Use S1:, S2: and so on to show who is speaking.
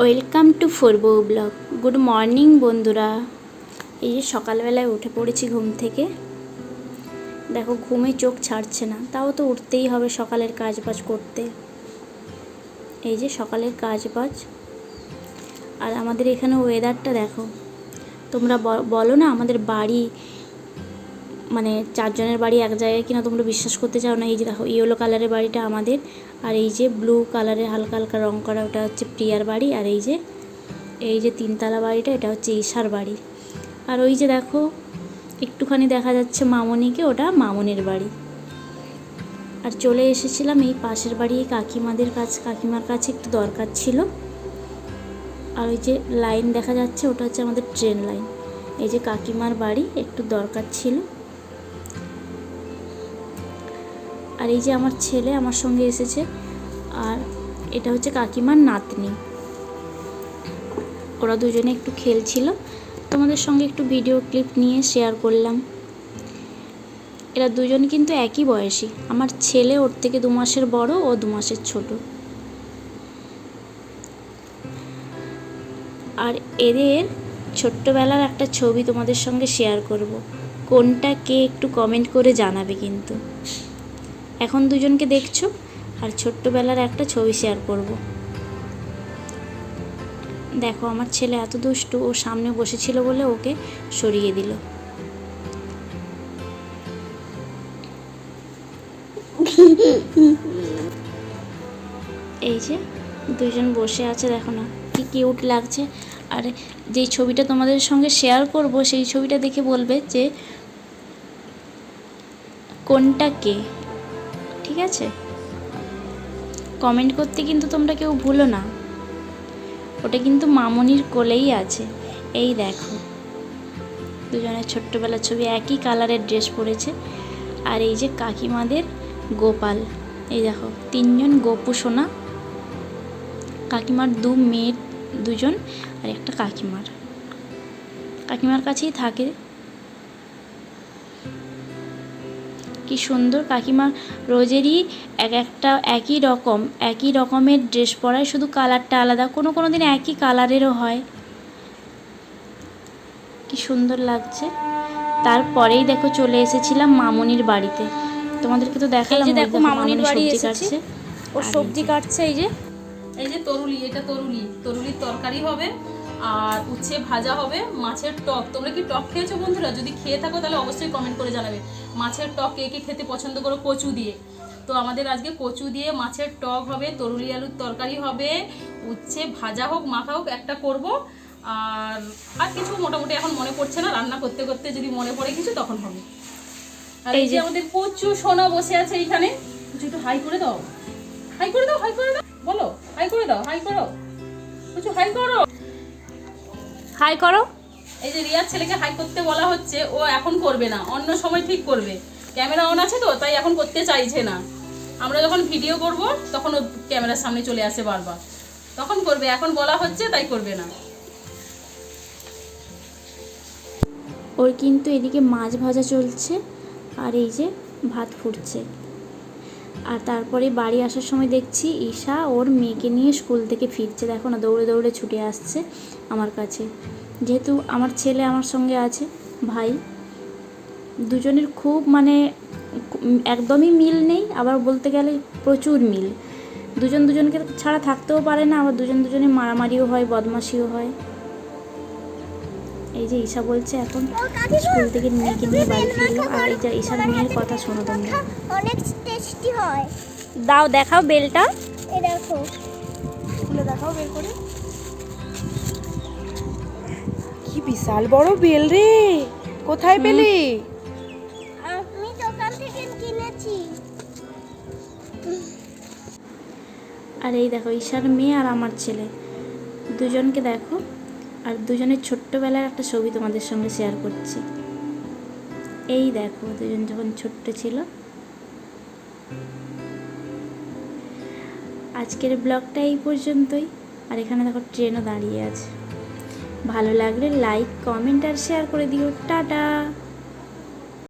S1: Welcome to ফোরবো blog. Good morning বন্ধুরা। এই যে সকালবেলায় উঠে পড়েছি ঘুম থেকে। দেখো, ঘুমে চোখ ছাড়ছে না। তাও তো উঠতেই হবে সকালের কাজ বাজ করতে। এই যে সকালের কাজ বাজ আর আমাদের এখানে ওয়েদারটা দেখো। তোমরা বলো না আমাদের বাড়ি মানে চারজনের বাড়ি এক জায়গায় কিনা তোমরা বিশ্বাস করতে চাও না, এই যে দেখো ইয়েলো কালারের বাড়িটা আমাদের, আর এই যে ব্লু কালারের হালকা হালকা রং করা ওটা হচ্ছে প্রিয়ার বাড়ি, আর এই যে এই যে তিনতলা বাড়িটা, এটা হচ্ছে ঈশার বাড়ি। আর ওই যে দেখো, একটুখানি দেখা যাচ্ছে মামনিকে, ওটা মামনের বাড়ি। আর চলে এসেছিলাম এই পাশের বাড়ি কাকিমাদের কাছে, কাকিমার কাছে একটু দরকার ছিল। আর ওই যে লাইন দেখা যাচ্ছে, ওটা হচ্ছে আমাদের ট্রেন লাইন। এই যে কাকিমার বাড়ি, একটু দরকার ছিল। আর এই যে আমার ছেলে আমার সঙ্গে এসেছে, আর এটা হচ্ছে কাকিমার নাতনি। ওরা দুজনে একটু খেলছিল। তোমাদের সঙ্গে একটু ভিডিও ক্লিপ নিয়ে শেয়ার করলাম। এরা দুজন কিন্তু একই বয়সী। আমার ছেলে ওর থেকে দু মাসের বড়, ও দু মাসের ছোট। আর এদের ছোট্টবেলার একটা ছবি তোমাদের সঙ্গে শেয়ার করব। কোনটা কে একটু কমেন্ট করে জানাবে কিন্তু। এখন দুজনকে দেখছ, আর ছোট্টবেলার একটা ছবি শেয়ার করব। দেখো, আমার ছেলে এত দুষ্টু, ও সামনে বসেছিল বলে ওকে সরিয়ে দিল। এই যে দুজন বসে আছে, দেখো না, কি কিউট লাগছে। আর যেই ছবিটা তোমাদের সঙ্গে শেয়ার করব, সেই ছবিটা দেখে বলবে যে, কোনটা কে? ঠিক আছে? কমেন্ট করতে কিন্তু তোমরা কেউ ভুলো না। ওটা কিন্তু মামনির কোলেই আছে। এই দেখো। দুজনের ছোট্টবেলার ছবি একই কালারের ড্রেস পরেছে। আর এই যে কাকিমাদের গোপাল। এই দেখো, তিনজন গোপু সোনা। কাকিমার দু মেয়ে দুজন আর একটা কাকিমার। কাকিমার কাছেই থাকে। কি সুন্দর কাকিমা রোজেরই এক একটা একই রকম একই রকমের ড্রেস পরায় শুধু কালারটা আলাদা কোনো কোনো দিন একই কালারেরও হয়। কি সুন্দর লাগছে। তারপরেই দেখো চলে এসেছিলাম মামনির বাড়িতে। তোমাদেরকে তো দেখালাম
S2: যে দেখো মামনির বাড়ি
S1: সবজি
S2: এসেছি।
S1: কাটছে।
S2: ও সবজি কাটছে এই যে
S3: এই যে তরুলি এটা তরুলি। তরুলির তরকারি হবে আর উচ্ছে ভাজা হবে মাছের টক। তোমরা কি টক খেয়েছো বন্ধুরা? যদি খেয়ে থাকো তাহলে অবশ্যই কমেন্ট করে জানাবে। মাছের টক কে কে খেতে পছন্দ করো? কচু দিয়ে। তো আমাদের আজকে কচু দিয়ে মাছের টক হবে তরুলি আলুর তরকারি হবে উচ্ছে ভাজা হোক মাখা হোক একটা করব। আর আর কিছু মোটামুটি এখন মনে পড়ছে না রান্না করতে করতে যদি মনে পড়ে কিছু তখন হবে। আর এই যে আমাদের কচু সোনা বসে আছে এইখানে। কিছু একটু হাই করে দাও। হাই করে দাও হাই করে দাও। বলো হাই করে দাও হাই করো। কিছু হাই করো।
S2: হাই করো।
S3: এই যে রিয়ার ছেলেকে হাই করতে বলা হচ্ছে, ও এখন করবে না। অন্য সময় ঠিক করবে। ক্যামেরা অন আছে তো, তাই এখন করতে চাইছে না। আমরা যখন ভিডিও করব, তখন ও ক্যামেরার সামনে চলে আসে বারবার। তখন করবে, এখন বলা হচ্ছে, তাই করবে না।
S1: ওর কিন্তু এদিকে মাছ ভাজা চলছে, আর এই যে ভাত ফুটছে। আর তারপরে বাড়ি আসার সময় দেখছি ঈশা ওর মেয়েকে নিয়ে স্কুল থেকে ফিরছে। দেখো না, দৌড়ে দৌড়ে ছুটে আসছে আমার কাছে। যেহেতু আমার ছেলে আমার সঙ্গে আছে ভাই দুজনের খুব মানে একদমই মিল নেই আবার বলতে গেলে প্রচুর মিল। দুজন দুজনকে ছাড়া থাকতেও পারে না আবার দুজন দুজনে মারামারিও হয় বদমাশিও হয়। এই যে ঈশা বলছে এখন স্কুল থেকে মেয়েকে নিয়ে বাড়ি ফিরলো আর এই যে ঈশার মেয়ের কথা শোনো তোমরা।
S4: অনেক টেস্টি হয়।
S2: দাও দেখাও বেলটা।
S4: এ দেখো।
S5: খুলে দেখাও বের করে। বিশাল বড় বেল রে। কোথায় পেলি?
S4: আমি দোকান থেকে কিনেছি।
S1: আর এই দেখো ঈশার মেয়ে আর আমার ছেলে। দুজনকে দেখো আর দুজনের ছোট্টবেলার একটা ছবি তোমাদের সঙ্গে শেয়ার করছি। এই দেখো দুজন যখন ছোট্ট ছিল। আজকের ব্লগটা এই পর্যন্তই। আর এখানে দেখো ট্রেনও দাঁড়িয়ে আছে। ভালো লাগলে লাইক কমেন্ট আর শেয়ার করে দিও। টাটা!